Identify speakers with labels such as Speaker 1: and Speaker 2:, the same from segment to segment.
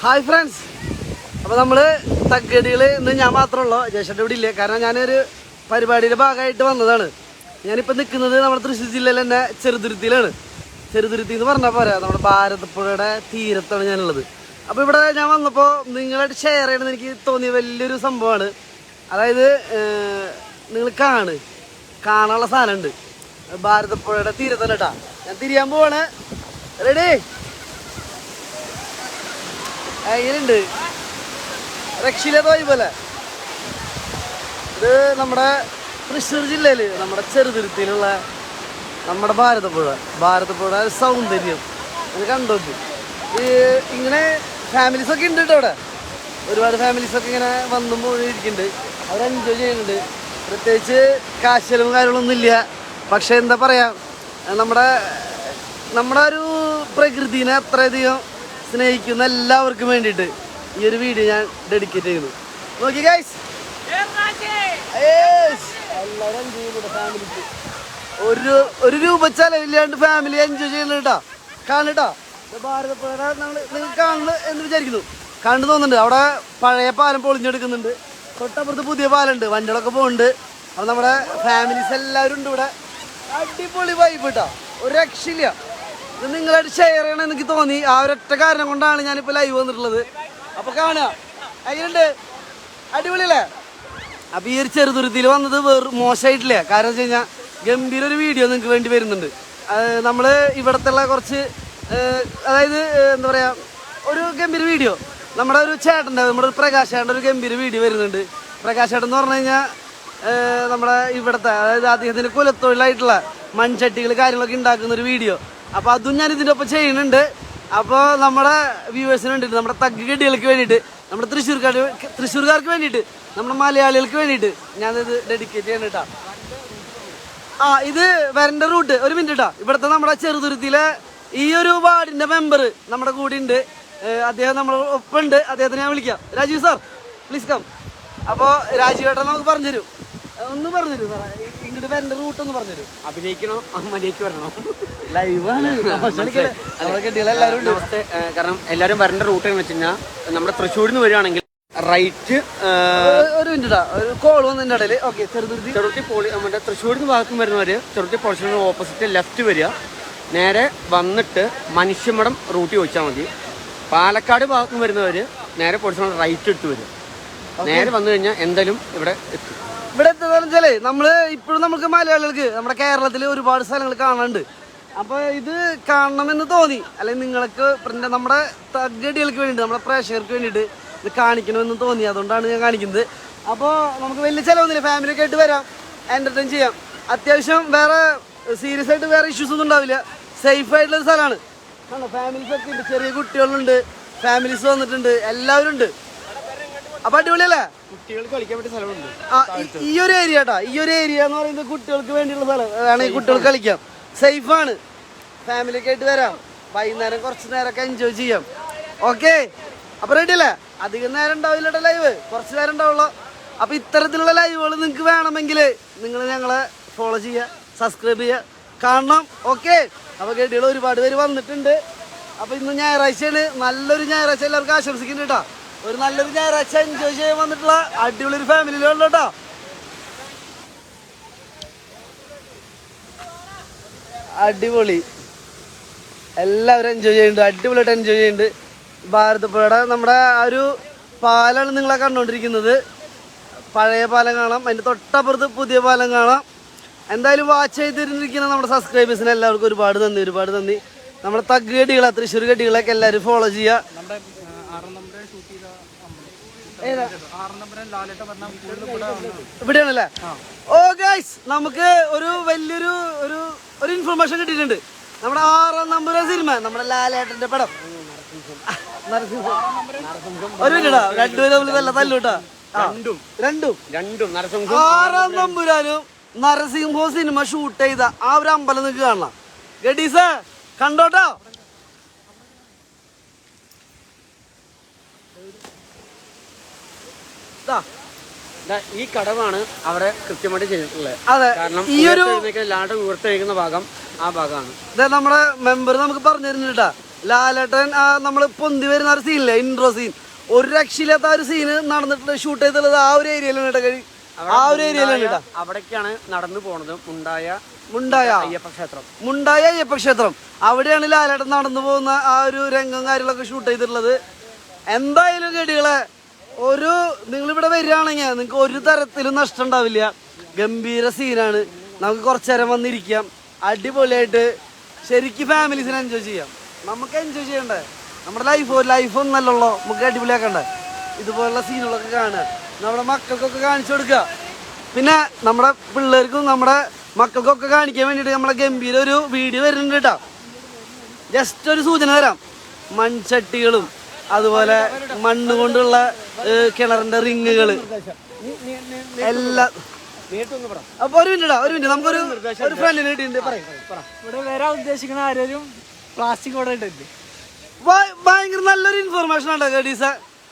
Speaker 1: Hi friends അപ്പോൾ നമ്മൾ തగ్గടികൾ ഇന്ന് ഞാൻ മാത്രമുള്ളൂ ജേഷന്റെ ഇവിടെ ഇല്ലേ? കാരണം ഞാനൊരു പരിപാടിയുടെ ഭാഗമായിട്ട് വന്നതാണ്. ഞാനിപ്പോൾ നിൽക്കുന്നത് നമ്മുടെ തൃശ്ശൂർ ജില്ലയിൽ തന്നെ ചെറുതുരുത്തിയിലാണ്. ചെറുതുരുത്തി എന്ന് പറഞ്ഞാൽ പോരാ? നമ്മുടെ ഭാരതപ്പുഴയുടെ തീരത്താണ് ഞാനുള്ളത്. അപ്പോൾ ഇവിടെ ഞാൻ വന്നപ്പോൾ നിങ്ങളായിട്ട് ഷെയർ ചെയ്യണമെന്ന് എനിക്ക് തോന്നിയ വലിയൊരു സംഭവമാണ്. അതായത് നിങ്ങൾ കാണ്. കാണാനുള്ള സാധനമുണ്ട് ഭാരതപ്പുഴയുടെ തീരത്താണ് കേട്ടാ. ഞാൻ തിരിയാൻ പോവാണ്. റെഡി എങ്ങനെയുണ്ട് രക്ഷയില്ലാത്ത വഴി പോലെ. ഇത് നമ്മുടെ തൃശ്ശൂർ ജില്ലയിൽ നമ്മുടെ ചെറുതുരുത്തിയിലുള്ള നമ്മുടെ ഭാരതപ്പുഴ. ഭാരതപ്പുഴ സൗന്ദര്യം. ഇത് കണ്ടോക്ക് ഈ ഇങ്ങനെ ഫാമിലീസ് ഒക്കെ ഉണ്ട് കേട്ടോ അവിടെ. ഒരുപാട് ഫാമിലീസ് ഒക്കെ ഇങ്ങനെ വന്നും പോയിരിക്കുന്നുണ്ട് അവർ എൻജോയ് ചെയ്യുന്നുണ്ട്. പ്രത്യേകിച്ച് കാശലും കാര്യങ്ങളൊന്നും ഇല്ല. പക്ഷെ എന്താ പറയാ നമ്മുടെ നമ്മുടെ ഒരു പ്രകൃതിനെ അത്രയധികം സ്നേഹിക്കുന്ന എല്ലാവർക്കും വേണ്ടിയിട്ട് ഈ ഒരു വീഡിയോ ഞാൻ ഡെഡിക്കേറ്റ് ചെയ്യുന്നു. നോക്കി ഗൈസ് ഒരു ഒരു രൂപ ചെലവില്ലാണ്ട് ഫാമിലി എൻജോയ് ചെയ്യുന്നുണ്ട് കേട്ടോ കാണുട്ടോ നമ്മൾ നിങ്ങൾ കാണുന്നു എന്ന് വിചാരിക്കുന്നു. കണ്ടു തോന്നുന്നുണ്ട്. അവിടെ പഴയ പാലം പൊളിഞ്ഞെടുക്കുന്നുണ്ട്. തൊട്ടപ്പുറത്ത് പുതിയ പാലുണ്ട് വണ്ടികളൊക്കെ പോകുന്നുണ്ട്. അപ്പോൾ നമ്മുടെ ഫാമിലീസ് എല്ലാവരും ഉണ്ട് ഇവിടെ. അടിപൊളി വൈബ് കേട്ടോ ഒരു രക്ഷയില്ല. ഇത് ഷെയർ ചെയ്യണം എനിക്ക് തോന്നി. ആ ഒരൊറ്റ കാരണം കൊണ്ടാണ് ഞാനിപ്പോൾ ലൈവ് വന്നിട്ടുള്ളത്. അപ്പോൾ കാണുക. അതിലുണ്ട് അടിപൊളിയല്ലേ? അപ്പോൾ ഈ ഒരു ചെറുതുരുത്തിയിൽ വന്നത് വേറെ മോശമായിട്ടില്ല? കാരണം വെച്ച് കഴിഞ്ഞാൽ ഗംഭീര ഒരു വീഡിയോ നിങ്ങൾക്ക് വേണ്ടി വരുന്നുണ്ട്. നമ്മൾ ഇവിടത്തുള്ള കുറച്ച് അതായത് എന്താ പറയാ ഒരു ഗംഭീര വീഡിയോ നമ്മുടെ ഒരു ചേട്ടന്റെ നമ്മുടെ ഒരു പ്രകാശ് ഒരു ഗംഭീര വീഡിയോ വരുന്നുണ്ട്. പ്രകാശ് എന്ന് പറഞ്ഞു കഴിഞ്ഞാൽ നമ്മുടെ ഇവിടുത്തെ അതായത് അദ്ദേഹത്തിന് കുലത്തൊഴിലായിട്ടുള്ള മൺചട്ടികൾ കാര്യങ്ങളൊക്കെ ഉണ്ടാക്കുന്ന ഒരു വീഡിയോ അപ്പോൾ അതും ഞാൻ ഇതിന്റെ ഒപ്പം ചെയ്യുന്നുണ്ട്. അപ്പോൾ നമ്മുടെ വ്യൂവേഴ്സിന് വേണ്ടിയിട്ട് നമ്മുടെ തഗ് കെട്ടികൾക്ക് വേണ്ടിയിട്ട് നമ്മുടെ തൃശ്ശൂർക്കാർ തൃശ്ശൂർക്കാർക്ക് വേണ്ടിയിട്ട് നമ്മുടെ മലയാളികൾക്ക് വേണ്ടിയിട്ട് ഞാനിത് ഡെഡിക്കേറ്റ് ചെയ്യണം കേട്ടോ ആ ഇത് വരണ്ട റൂട്ട് ഒരു മിനിറ്റ് കേട്ടോ ഇവിടുത്തെ നമ്മുടെ ചെറുതുരുത്തിയിലെ ഈ ഒരു വാർഡിന്റെ മെമ്പർ നമ്മുടെ കൂടെ ഉണ്ട്. അദ്ദേഹം നമ്മുടെ ഒപ്പം ഉണ്ട് അദ്ദേഹത്തിനെ ഞാൻ വിളിക്കാം. രാജീവ് സാർ പ്ലീസ് കം അപ്പോൾ രാജീവേട്ടൻ നമുക്ക് പറഞ്ഞുതരും. ഒന്ന് പറഞ്ഞുതരും സാറേ. വരണ്ട റൂട്ട് ഒന്ന് പറഞ്ഞുതരും
Speaker 2: അഭിനയിക്കണോ? മര്യാദയ്ക്ക് വരണോ?
Speaker 1: ലൈവാണ് എല്ലാവരും
Speaker 2: നമസ്തേ കാരണം എല്ലാരും വരേണ്ട റൂട്ട് എന്ന് വെച്ച് കഴിഞ്ഞാൽ നമ്മുടെ തൃശ്ശൂരിൽ നിന്ന് വരികയാണെങ്കിൽ റൈറ്റ്
Speaker 1: ഒരു- മിനിറ്റ്. ഒരു കോൾ വന്നതിന്റെ ഇടയിൽ. ഓക്കെ ചെറുതുരുത്തി.
Speaker 2: ചെറുത്തി പോളി നമ്മുടെ തൃശ്ശൂരിൽ ഭാഗത്തും നിന്ന് വരുന്നവർ ചെറുത്തി പോളിസിന് ഓപ്പോസിറ്റ് ലെഫ്റ്റ് വരിക. നേരെ വന്നിട്ട് മനുഷ്യമടം റൂട്ട് ചോദിച്ചാൽ മതി. പാലക്കാട് ഭാഗത്തും നിന്ന് വരുന്നവർ നേരെ പോളിസിനോട് റൈറ്റ് എടുത്ത് വരും നേരെ വന്നു കഴിഞ്ഞാൽ എന്തായാലും ഇവിടെ എത്തും.
Speaker 1: ഇവിടെ എത്തുന്നതെന്ന് വെച്ചാലേ നമ്മൾ ഇപ്പോഴും നമുക്ക് മലയാളികൾക്ക് നമ്മുടെ കേരളത്തിൽ ഒരുപാട് സ്ഥലങ്ങൾ കാണാനുണ്ട്. അപ്പൊ ഇത് കാണണമെന്ന് തോന്നി. അല്ലെങ്കിൽ നിങ്ങൾക്ക് പിന്നെ നമ്മുടെ തകടികൾക്ക് വേണ്ടിയിട്ട് നമ്മുടെ പ്രേക്ഷകർക്ക് വേണ്ടിയിട്ട് ഇത് കാണിക്കണമെന്ന് തോന്നി. അതുകൊണ്ടാണ് ഞാൻ കാണിക്കുന്നത്. അപ്പോൾ നമുക്ക് വലിയ ചിലവൊന്നുമില്ല. ഫാമിലിയൊക്കെ ആയിട്ട് വരാം. എന്റർടൈൻ ചെയ്യാം. അത്യാവശ്യം വേറെ സീരിയസ് ആയിട്ട് വേറെ ഇഷ്യൂസ് ഒന്നും ഉണ്ടാവില്ല. സേഫ് ആയിട്ടുള്ള സ്ഥലമാണ്. ഫാമിലീസ് ഒക്കെ ഉണ്ട്. ചെറിയ കുട്ടികളുണ്ട്. ഫാമിലീസ് വന്നിട്ടുണ്ട്. എല്ലാവരും ഉണ്ട്. അപ്പൊ അടിപൊളിയല്ലേ?
Speaker 2: കുട്ടികൾക്ക് കളിക്കാൻ പറ്റിയ സ്ഥലമുണ്ട്.
Speaker 1: ഈ- ഒരു ഏരിയ കേട്ടോ ഈ ഒരു ഏരിയ എന്ന് പറയുന്നത് കുട്ടികൾക്ക് വേണ്ടിയുള്ള സ്ഥലം വേണമെങ്കിൽ കുട്ടികൾക്ക് കളിക്കാം. സേഫ് ആണ് ഫാമിലി ആയിട്ട് വരാം. വൈകുന്നേരം കുറച്ച് നേരമൊക്കെ എൻജോയ് ചെയ്യാം. ഓക്കെ അപ്പൊ റെഡി അല്ലേ? അധികം നേരം ഉണ്ടാവില്ല ലൈവ് കുറച്ച് നേരം ഉണ്ടാവുള്ളൂ. അപ്പൊ ഇത്തരത്തിലുള്ള ലൈവുകൾ നിങ്ങൾക്ക് വേണമെങ്കിൽ നിങ്ങൾ ഞങ്ങളെ ഫോളോ ചെയ്യ സബ്സ്ക്രൈബ് ചെയ്യുക. കാണണം. ഓക്കെ അപ്പൊ ഗഡികൾ ഒരുപാട് പേര് വന്നിട്ടുണ്ട്. അപ്പൊ ഇന്ന് ഞായറാഴ്ചയാണ്. നല്ലൊരു ഞായറാഴ്ച എല്ലാവർക്കും ആശംസിക്കുന്നുണ്ട് കേട്ടോ ഒരു നല്ലൊരു ഞായറാഴ്ച എൻജോയ് ചെയ്യാൻ വന്നിട്ടുള്ള അടിപൊളി ഒരു ഫാമിലിയിലുള്ള കേട്ടോ. അടിപൊളി. എല്ലാവരും എൻജോയ് ചെയ്യുന്നുണ്ട് അടിപൊളിയായിട്ട് എൻജോയ് ചെയ്യുന്നുണ്ട്. ഭാരതപ്പുഴയുടെ നമ്മുടെ ആ ഒരു പാലാണ് നിങ്ങളെ കണ്ടുകൊണ്ടിരിക്കുന്നത് പഴയ പാലം കാണാം അതിന്റെ തൊട്ടപ്പുറത്ത് പുതിയ പാലം കാണാം. എന്തായാലും വാച്ച് ചെയ്തിരിക്കുന്ന നമ്മുടെ സബ്സ്ക്രൈബേഴ്സിന് എല്ലാവർക്കും ഒരുപാട് നന്ദി ഒരുപാട് നന്ദി. നമ്മുടെ തഗ് ഗഡികളെ തൃശ്ശൂർ ഗഡികളൊക്കെ എല്ലാവരും ഫോളോ ചെയ്യുക? ഇവിടെയാണല്ലേ? ഓ ഗൈസ് നമുക്ക് ഒരു വലിയൊരു ഒരു ഒരു ഇൻഫർമേഷൻ കിട്ടിയിട്ടുണ്ട്. നമ്മുടെ ആറാം നമ്പർ സിനിമ നമ്മുടെ ലാലേട്ടന്റെ പടം. നരസിംഹം. ഒരു മിനിറ്റാ രണ്ടുപേരും തമ്മിൽ നല്ല തല്ലൂട്ടാ
Speaker 2: രണ്ടും.
Speaker 1: രണ്ടും.
Speaker 2: രണ്ടും. നരസിംഹം
Speaker 1: ആറാം നമ്പുരാനും നരസിംഹോ സിനിമ ഷൂട്ട് ചെയ്ത ആ ഒരു അമ്പലം നിങ്ങൾക്ക് കാണണം ഗഡീസ് കണ്ടോട്ടോ?
Speaker 2: ഈ കടവാണ് അവിടെ കൃത്യമായിട്ട് ചെയ്തിട്ടുള്ളത്.
Speaker 1: അതെ
Speaker 2: കാരണം
Speaker 1: ഈ ഒരു
Speaker 2: ലാടം ഉയർത്തെഴുന്ന ഭാഗം ആ ഭാഗമാണ്.
Speaker 1: ദേ നമ്മുടെ മെമ്പർ നമുക്ക് പറഞ്ഞു തരുന്നുണ്ട് ലാലേട്ടൻ ആ നമ്മൾ പൊന്തി വരുന്ന ഒരു സീനില്ലേ ഇൻട്രോ സീൻ ഒരു രക്ഷയില്ലാത്ത ആ ഒരു സീന് നടന്നിട്ട് ഷൂട്ട് ചെയ്തുള്ളത് ആ ഒരു ഏരിയയിലാണ് കേട്ടോ ആ ഒരു ഏരിയയിലാണ്
Speaker 2: അവിടേക്കാണ് നടന്നു പോണത് മുണ്ടായ
Speaker 1: മുണ്ടായ.
Speaker 2: അയ്യപ്പ ക്ഷേത്രം.
Speaker 1: മുണ്ടായ അയ്യപ്പ ക്ഷേത്രം. അവിടെയാണ് ലാലേട്ടൻ നടന്നു പോകുന്ന ആ ഒരു രംഗം കാര്യങ്ങളൊക്കെ ഷൂട്ട് ചെയ്തിട്ടുള്ളത്. എന്തായാലും കേടികളെ ഒരു നിങ്ങൾ ഇവിടെ വരികയാണെങ്കിൽ നിങ്ങൾക്ക് ഒരു തരത്തിലും നഷ്ടം ഉണ്ടാവില്ല. ഗംഭീര സീനാണ് നമുക്ക് കുറച്ചു നേരം വന്നിരിക്കാം. അടിപൊളിയായിട്ട് ശരിക്കും ഫാമിലീസിനെ എൻജോയ് ചെയ്യാം. നമുക്ക് എൻജോയ് ചെയ്യണ്ടേ? നമ്മുടെ ലൈഫ് ലൈഫ് ഒന്നല്ലല്ലോ. നമുക്ക് അടിപൊളിയാക്കണ്ടേ? ഇതുപോലുള്ള സീനുകളൊക്കെ കാണുക. നമ്മുടെ മക്കൾക്കൊക്കെ കാണിച്ചു കൊടുക്കുക. പിന്നെ നമ്മുടെ പിള്ളേർക്കും നമ്മുടെ മക്കൾക്കൊക്കെ കാണിക്കാൻ വേണ്ടിയിട്ട് നമ്മളെ ഗംഭീര ഒരു വീഡിയോ വരുന്നുണ്ട് കേട്ടോ. ജസ്റ്റ് ഒരു സൂചന തരാം. മൺചട്ടികളും അതുപോലെ മണ്ണ് കൊണ്ടുള്ള കിണറിന്റെ റിങ്ങുകൾ എല്ലാം അപ്പൊ ഒരു മിനിറ്റ് ഒരു മിനിറ്റ്. നമുക്കൊരു ഒരു ഫ്രണ്ടിന് കിട്ടിയിട്ടുണ്ട്. പറയും
Speaker 3: ഇവിടെ വരാൻ ഉദ്ദേശിക്കുന്ന ആരും പ്ലാസ്റ്റിക് ഇവിടെ
Speaker 1: ഭയങ്കര നല്ലൊരു ഇൻഫർമേഷൻ ആണ് ഗഡീസ.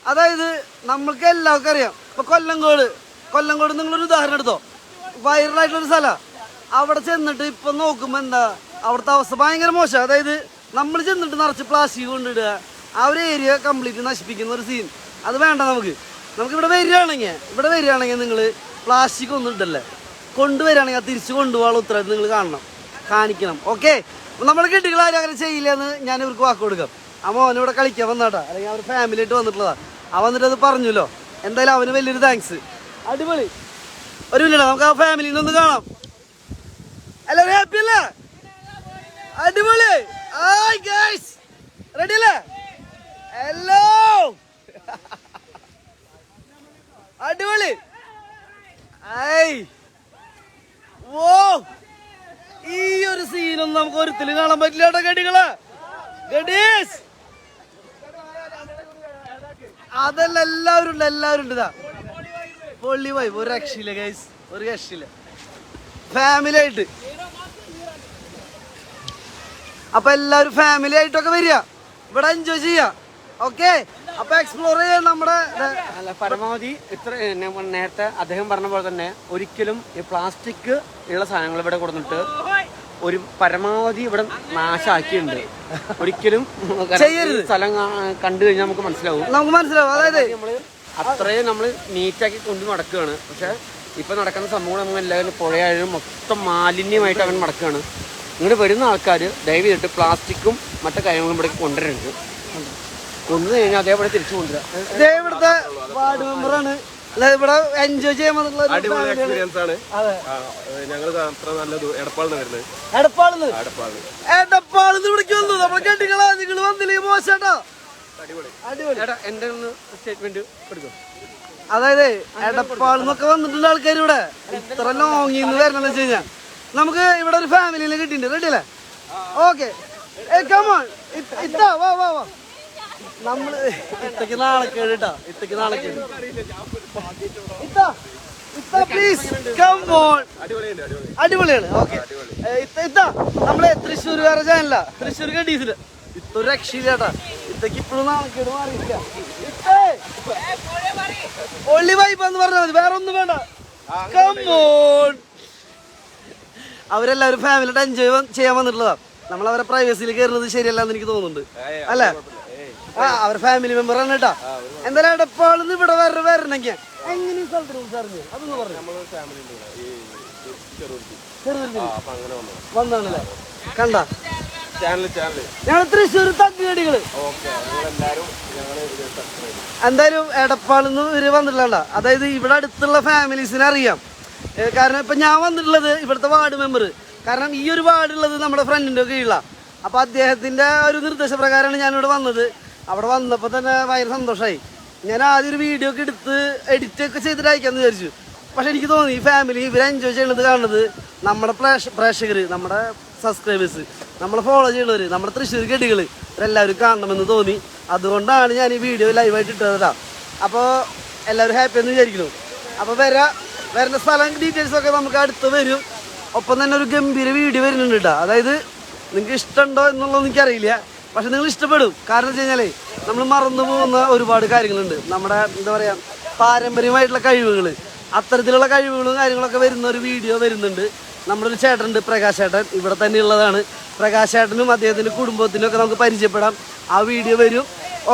Speaker 1: അതായത് നമ്മൾക്ക് എല്ലാവർക്കും അറിയാം. ഇപ്പൊ കൊല്ലംകോട് കൊല്ലങ്കോട് നിങ്ങളൊരു ഉദാഹരണം എടുത്തോ? വൈറലായിട്ടുള്ളൊരു സ്ഥലമാണ് അവിടെ ചെന്നിട്ട് ഇപ്പൊ നോക്കുമ്പോ എന്താ അവിടുത്തെ അവസ്ഥ ഭയങ്കര മോശം. അതായത് നമ്മൾ ചെന്നിട്ട് നിറച്ച് പ്ലാസ്റ്റിക് കൊണ്ടിടുക. ആ ഒരു ഏരിയ കംപ്ലീറ്റ് നശിപ്പിക്കുന്ന ഒരു സീൻ അത് വേണ്ട നമുക്ക്. നമുക്ക് ഇവിടെ വരികയാണെങ്കിൽ ഇവിടെ വരികയാണെങ്കിൽ നിങ്ങൾ പ്ലാസ്റ്റിക് ഒന്നും ഇട്ടല്ലേ കൊണ്ടുവരികയാണെങ്കിൽ അത് തിരിച്ചു കൊണ്ടുപോകാനുള്ള ഉത്തരവാദിത്വം നിങ്ങൾ കാണണം. കാണിക്കണം. ഓക്കെ നമ്മൾ കിട്ടികൾ ആരും അങ്ങനെ ചെയ്യില്ലെന്ന് ഞാൻ ഇവർക്ക് വാക്ക് കൊടുക്കാം. ആ മോൻ ഇവിടെ കളിക്കാൻ വന്നാട്ടാ അല്ലെങ്കിൽ അവർ ഫാമിലി ആയിട്ട് വന്നിട്ടുള്ളതാ. ആ വന്നിട്ട് അത് പറഞ്ഞല്ലോ. എന്തായാലും അവന് വലിയൊരു താങ്ക്സ് അടിപൊളി. ഒരു മിനിറ്റ് നമുക്ക് ആ ഫാമിലിനെ ഒന്ന് കാണാം. എല്ലാവരും ഹാപ്പി അല്ലേ? അടിപൊളി. റെഡി അല്ലേ? ഹലോ അടിപൊളി. ഐ. ഓ ഈ ഒരു സീനൊന്നും നമുക്ക് ഒരിക്കലും കാണാൻ പറ്റില്ല കേട്ടോ ഗഡികൾ. ഗഡീസ്. അതല്ല എല്ലാവരും ഉണ്ട് എല്ലാവരും ഉണ്ട് ഇതാ. പൊള്ളി പോയി ഒരു രക്ഷയില്ല ഗൈസ് ഒരു രക്ഷയില്ല. ഫാമിലി ആയിട്ട്. അപ്പൊ എല്ലാവരും ഫാമിലി ആയിട്ടൊക്കെ വരിക. ഇവിടെ എൻജോയ് ചെയ്യാ ഓക്കെ അപ്പൊ എക്സ്പ്ലോർ ചെയ്യാൻ നമ്മുടെ
Speaker 2: അല്ല പരമാവധി ഇത്ര നേരത്തെ അദ്ദേഹം പറഞ്ഞ പോലെ തന്നെ ഒരിക്കലും ഈ പ്ലാസ്റ്റിക് ഉള്ള സാധനങ്ങൾ ഇവിടെ കൊടുത്തിട്ട് ഒരു പരമാവധി ഇവിടെ നാശാക്കിയിട്ടുണ്ട്. ഒരിക്കലും സ്ഥലം കണ്ടു കഴിഞ്ഞാൽ നമുക്ക് മനസ്സിലാവും.
Speaker 1: നമുക്ക് മനസ്സിലാവും. അതായത്
Speaker 2: നമ്മൾ അത്രയും നമ്മൾ നീറ്റാക്കി കൊണ്ട് നടക്കുകയാണ്. പക്ഷെ ഇപ്പൊ നടക്കുന്ന സംഭവം നമ്മൾ എല്ലാവരും പുഴയായാലും മൊത്തം മാലിന്യമായിട്ട് അവൻ നടക്കുകയാണ്. ഇങ്ങോട്ട് വരുന്ന ആൾക്കാർ ദയവ് ചെയ്തിട്ട് പ്ലാസ്റ്റിക്കും മറ്റു കാര്യങ്ങളും ഇവിടേക്ക് കൊണ്ടുവരരുത്. കൊന്നു കഴിഞ്ഞാൽ അതേപോലെ തിരിച്ചു കൊണ്ടുവരാം.
Speaker 1: ഇതേ ഇവിടുത്തെ വാർഡ് മെമ്പറാണ്. അല്ല ഇവിടെ എൻജോയ് ചെയ്യാൻ വന്നിട്ടുള്ള ഒരു
Speaker 4: അടിപൊളി എക്സ്പീരിയൻസ് ആണ്.
Speaker 1: അതെ.
Speaker 4: ഞങ്ങൾ അത്ര നല്ല എടപ്പാളിന് വരുന്നത്.
Speaker 1: എടപ്പാളിന്ന്?
Speaker 4: എടപ്പാളിന്
Speaker 1: എടപ്പാളിന്ന് ഇവിടേക്ക് വന്നു. നമ്മൾ നിങ്ങൾ മോശാട്ടോ.
Speaker 4: അടിപൊളി.
Speaker 1: അടിപൊളി.
Speaker 2: എടാ എന്റെ ഒന്ന് സ്റ്റേറ്റ്മെന്റ് എടുക്കും.
Speaker 1: അതായത് എടപ്പാളിന്നൊക്കെ വന്നിട്ടുണ്ട് ആൾക്കാർ ഇവിടെ ഇത്ര ലോങ്ങിൽ നിന്ന് വരണമെന്ന് വെച്ച് കഴിഞ്ഞാൽ നമുക്ക് ഇവിടെ ഒരു ഫാമിലിനെ കിട്ടിയിട്ടുണ്ട്. റെഡി അല്ലേ? ഓക്കെ കമോൺ ഇത്താ വാ വാ വാ. നമ്മൾ ഇത്തക്ക് നാളെ കേട്ടാ ഇത്തക്ക്
Speaker 4: നാളെ അടിപൊളി
Speaker 1: അടിപൊളിയാണ് ഓക്കെ ഇത്താ നമ്മളെ തൃശ്ശൂർകാരെ ചാനല തൃശ്ശൂർ കണ്ടീസിൽ ഇത്ത ഒരു രക്ഷയില്ല ചേട്ടാ ഇത്തക്ക് ഇപ്പോഴും നാണക്കേട് മാറിയില്ല ഒള്ളി വൈബ് എന്ന് പറഞ്ഞാൽ മതി. വേറെ ഒന്നും വേണ്ട. കമോൺ അവരെല്ലാവരും ഫാമിലിയായിട്ട് എൻജോയ് ചെയ്യാൻ വന്നിട്ടുള്ളതാ. നമ്മൾ അവരെ പ്രൈവസിയിൽ കയറുന്നത് ശരിയല്ല എന്ന് എനിക്ക് തോന്നുന്നുണ്ട്. അല്ലേ? ആ അവർ ഫാമിലി മെമ്പർ ആണ് കേട്ടാ. എന്തായാലും എടപ്പാളിന്ന് ഇവിടെ വരെ വരണമെങ്കിൽ എങ്ങനെ ഈ സ്ഥലത്തിന് കുറിച്ച് അറിഞ്ഞു? അതൊന്ന് പറഞ്ഞു. വന്നാണല്ലേ കണ്ട? ഞങ്ങൾ തൃശ്ശൂർ
Speaker 4: സബ്സ്ക്രൈബ്
Speaker 1: എന്തായാലും എടപ്പാളിന്ന് ഇവർ വന്നിട്ടില്ല അതായത് ഇവിടെ അടുത്തുള്ള ഫാമിലീസിനെ അറിയാം. കാരണം ഇപ്പൊ ഞാൻ വന്നിട്ടുള്ളത് ഇവിടുത്തെ വാർഡ് മെമ്പർ കാരണം ഈ ഒരു വാർഡ് ഉള്ളത് നമ്മുടെ ഫ്രണ്ടിന്റെ കീഴിലാണ് അപ്പൊ അദ്ദേഹത്തിന്റെ ഒരു നിർദ്ദേശപ്രകാരമാണ് ഞാൻ ഇവിടെ വന്നത്. അവിടെ വന്നപ്പോൾ തന്നെ ഭയങ്കര സന്തോഷമായി ഞാൻ ആദ്യം ഒരു വീഡിയോ ഒക്കെ എടുത്ത് എഡിറ്റ് ഒക്കെ ചെയ്തിട്ട് അയക്കാമെന്ന് വിചാരിച്ചു. പക്ഷെ എനിക്ക് തോന്നി ഈ ഫാമിലി ഇവർ എൻജോയ് ചെയ്യണത് കാണുന്നത് നമ്മുടെ പ്രേക്ഷ പ്രേക്ഷകർ നമ്മുടെ സബ്സ്ക്രൈബേഴ്സ് നമ്മളെ ഫോളോ ചെയ്യുന്നവർ നമ്മുടെ തൃശ്ശൂർ ഗഡികൾ ഇവരെല്ലാവരും കാണണമെന്ന് തോന്നി. അതുകൊണ്ടാണ് ഞാൻ ഈ വീഡിയോ ലൈവായിട്ട് ഇട്ടതാ അപ്പോൾ എല്ലാവരും ഹാപ്പി എന്ന് വിചാരിക്കുന്നു. അപ്പോൾ വരാ വരുന്ന സ്ഥലം ഡീറ്റെയിൽസ് ഒക്കെ നമുക്ക് അടുത്ത് വരും. ഒപ്പം തന്നെ ഒരു ഗംഭീര വീഡിയോ വരുന്നുണ്ട് കേട്ടോ അതായത് നിങ്ങൾക്ക് ഇഷ്ടമുണ്ടോ എന്നുള്ളത് എനിക്കറിയില്ല. പക്ഷെ നിങ്ങൾ ഇഷ്ടപ്പെടും. കാരണം വെച്ച് കഴിഞ്ഞാൽ നമ്മൾ മറന്നു പോകുന്ന ഒരുപാട് കാര്യങ്ങളുണ്ട്. നമ്മുടെ എന്താ പറയുക പാരമ്പര്യമായിട്ടുള്ള കഴിവുകൾ അത്തരത്തിലുള്ള കഴിവുകളും കാര്യങ്ങളൊക്കെ വരുന്ന ഒരു വീഡിയോ വരുന്നുണ്ട്. നമ്മുടെ ഒരു ചേട്ടനുണ്ട് പ്രകാശ് ചേട്ടൻ. ഇവിടെ തന്നെ ഉള്ളതാണ്. പ്രകാശ് ചേട്ടനും അദ്ദേഹത്തിന്റെ കുടുംബത്തിനും ഒക്കെ നമുക്ക് പരിചയപ്പെടാം. ആ വീഡിയോ വരും.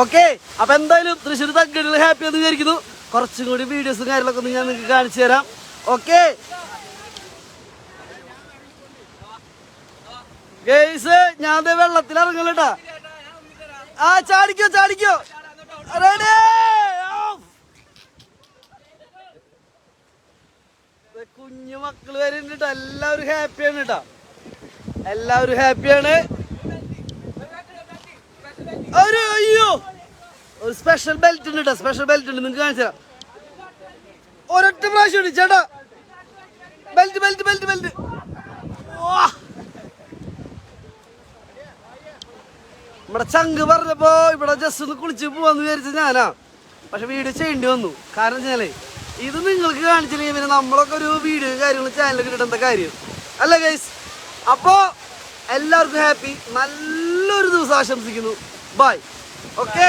Speaker 1: ഓക്കെ അപ്പം എന്തായാലും തൃശ്ശൂർ തഗ്ഗിൽ ഹാപ്പി എന്ന് വിചാരിക്കുന്നു. കുറച്ചും കൂടി വീഡിയോസും കാര്യങ്ങളൊക്കെ ഒന്ന് ഞാൻ നിങ്ങൾക്ക് കാണിച്ചു തരാം. ഓക്കെ ഗേസ് ഞാൻ വെള്ളത്തിൽ ഇറങ്ങലട്ടാ ആ ചാടിക്കോ ചാടിക്കോ. റെഡി കുഞ്ഞു മക്കൾ വരെ. എല്ലാവരും ഹാപ്പിയാണ് കേട്ടോ. എല്ലാവരും ഹാപ്പിയാണ് ഒരു അയ്യോ. ഒരു സ്പെഷ്യൽ ബെൽറ്റ് ഉണ്ട് കേട്ടോ. സ്പെഷ്യൽ ബെൽറ്റ് ഉണ്ട്. നിങ്ങൾക്ക് കാണിച്ചു ഒരൊറ്റ പ്രാവശ്യം ഉണ്ട്. ചേട്ടാ. ബെൽറ്റ് ബെൽറ്റ് ബെൽറ്റ് ബെൽറ്റ് നമ്മുടെ ചങ്ക് പറഞ്ഞപ്പോ ഇവിടെ ജസ്റ്റ് ഒന്ന് കുളിച്ച് പോവാന്ന് വിചാരിച്ച ഞാനാ. പക്ഷെ വീഡിയോ ചെയ്യേണ്ടി വന്നു. കാരണം വെച്ചാലേ ഇത് നിങ്ങൾക്ക് കാണിച്ചില്ലെങ്കിൽ പിന്നെ നമ്മളൊക്കെ ഒരു വീഡിയോ കാര്യങ്ങൾ ചാനലൊക്കെ ഇടേണ്ട കാര്യം? അല്ല ഗൈസ് അപ്പോ എല്ലാവർക്കും ഹാപ്പി നല്ലൊരു ദിവസം ആശംസിക്കുന്നു. Bye okay